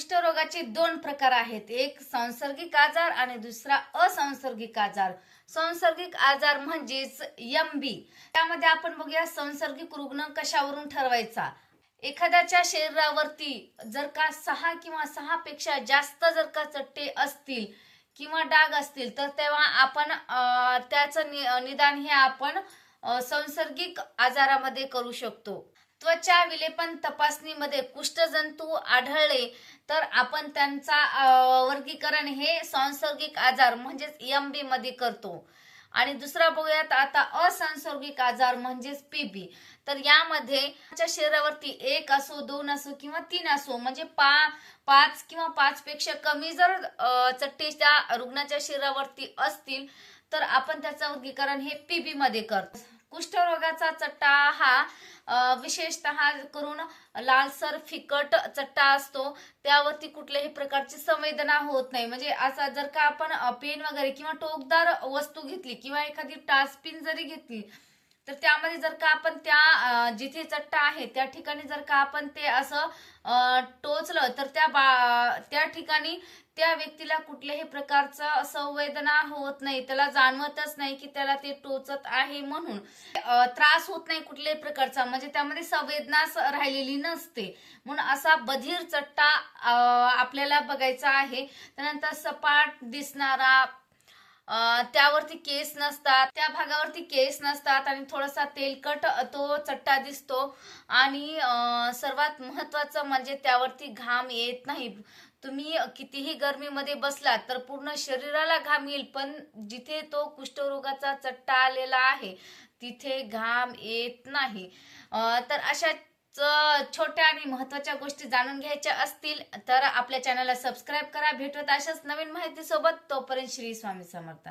कुष्ठरोगाचे दोन प्रकार आहेत. एक संसर्गिक आजार आणि दुसरा असंसर्गिक आजार. संसर्गिक आजार म्हणजेच एम बी त्यामध्ये आपण बघूया संसर्गिक रुग्ण कशावरून ठरवायचा? एखाद्याच्या शरीरावरती जर का सहा किंवा सहा पेक्षा जास्त जर का चट्टे असतील किंवा डाग असतील तर तेव्हा आपण त्याचं नि- निदान हे आपण संसर्गिक आजारामध्ये करू शकतो. त्वचा विलेपन तपासणीमध्ये कुष्ठजंतू आढळले तर आपण त्यांचा वर्गीकरण हे सांसर्गिक आजार म्हणजेच एम बी मध्ये करतो. आणि दुसरा बघूयात आता असंसर्गिक आजार म्हणजेच पीबी तर यामध्ये शरीरावरती एक असो दोन असो किंवा तीन असो म्हणजे पा पाच किंवा पाच पेक्षा कमी जर चट्टे त्या रुग्णाच्या शरीरावरती असतील तर आपण त्याचं वर्गीकरण हे पीबी मध्ये करतो. कुष्ठरोगाचा चट्टा हा विशेषतः करून लालसर फिकट चट्टा असतो त्यावरती कुठल्याही प्रकारची संवेदना होत नाही. म्हणजे असा जर का आपण पेन वगैरे किंवा टोकदार वस्तू घेतली किंवा एखादी टास्पिन जरी घेतली तर त्यामध्ये जर का आपण त्या जिथे चट्टा आहे त्या ठिकाणी जर का आपण ते असं टोचलं तर त्या बा त्या ठिकाणी त्या व्यक्तीला कुठल्याही प्रकारचं संवेदना होत नाही. त्याला जाणवतच नाही की त्याला ते टोचत आहे म्हणून. त्रास होत नाही कुठल्याही प्रकारचा. म्हणजे त्यामध्ये संवेदनाच राहिलेली नसते. म्हणून असा बधीर चट्टा आपल्याला बघायचा आहे. त्यानंतर सपाट दिसणारा त्यावरती केस नसतात त्या भागावरती केस नसतात आणि थोडासा तेलकट तो चट्टा दिसतो आणि सर्वात महत्वाचं म्हणजे त्यावरती घाम येत नाही. तुम्ही कितीही गरमीमध्ये बसलात तर पूर्ण शरीराला घाम येईल पण जिथे तो कुष्ठरोगाचा चट्टा आलेला आहे तिथे घाम येत नाही. तर अशा छोट्या आणि महत्त्वाच्या गोष्टी जाणून घ्यायच्या असतील तर आपल्या चॅनलला सबस्क्राईब करा. भेटत अशाच नवीन माहितीसोबत. तोपर्यंत श्री स्वामी समर्थ.